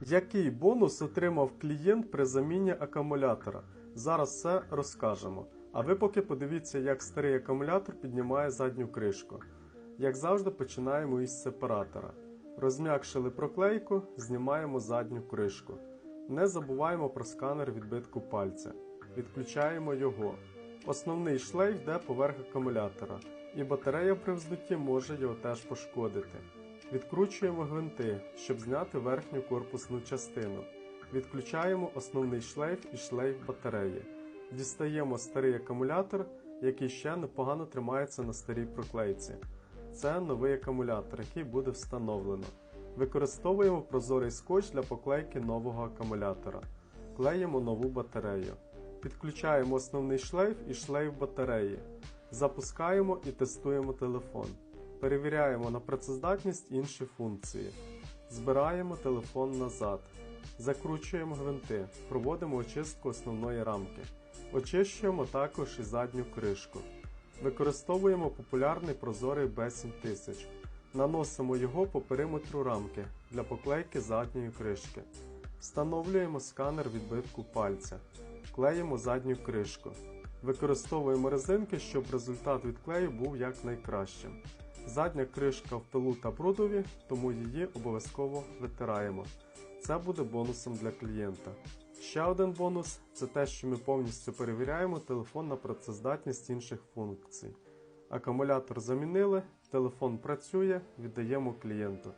Який бонус отримав клієнт при заміні акумулятора? Зараз все розкажемо. А ви поки подивіться, як старий акумулятор піднімає задню кришку. Як завжди, починаємо із сепаратора. Розм'якшили проклейку, знімаємо задню кришку. Не забуваємо про сканер відбитку пальця. Відключаємо його. Основний шлейф йде поверх акумулятора, і батарея при вздутті може його теж пошкодити. Відкручуємо гвинти, щоб зняти верхню корпусну частину. Відключаємо основний шлейф і шлейф батареї. Дістаємо старий акумулятор, який ще непогано тримається на старій проклейці. Це новий акумулятор, який буде встановлено. Використовуємо прозорий скотч для поклейки нового акумулятора. Клеїмо нову батарею. Підключаємо основний шлейф і шлейф батареї. Запускаємо і тестуємо телефон. Перевіряємо на працездатність інші функції. Збираємо телефон назад. Закручуємо гвинти. Проводимо очистку основної рамки. Очищуємо також і задню кришку. Використовуємо популярний прозорий B7000. Наносимо його по периметру рамки для поклейки задньої кришки. Встановлюємо сканер відбитку пальця. Клеїмо задню кришку. Використовуємо резинки, щоб результат відклею був якнайкращим. Задня кришка в пилу та брудові, тому її обов'язково витираємо. Це буде бонусом для клієнта. Ще один бонус це те, що ми повністю перевіряємо телефон на працездатність інших функцій. Акумулятор замінили, телефон працює, віддаємо клієнту.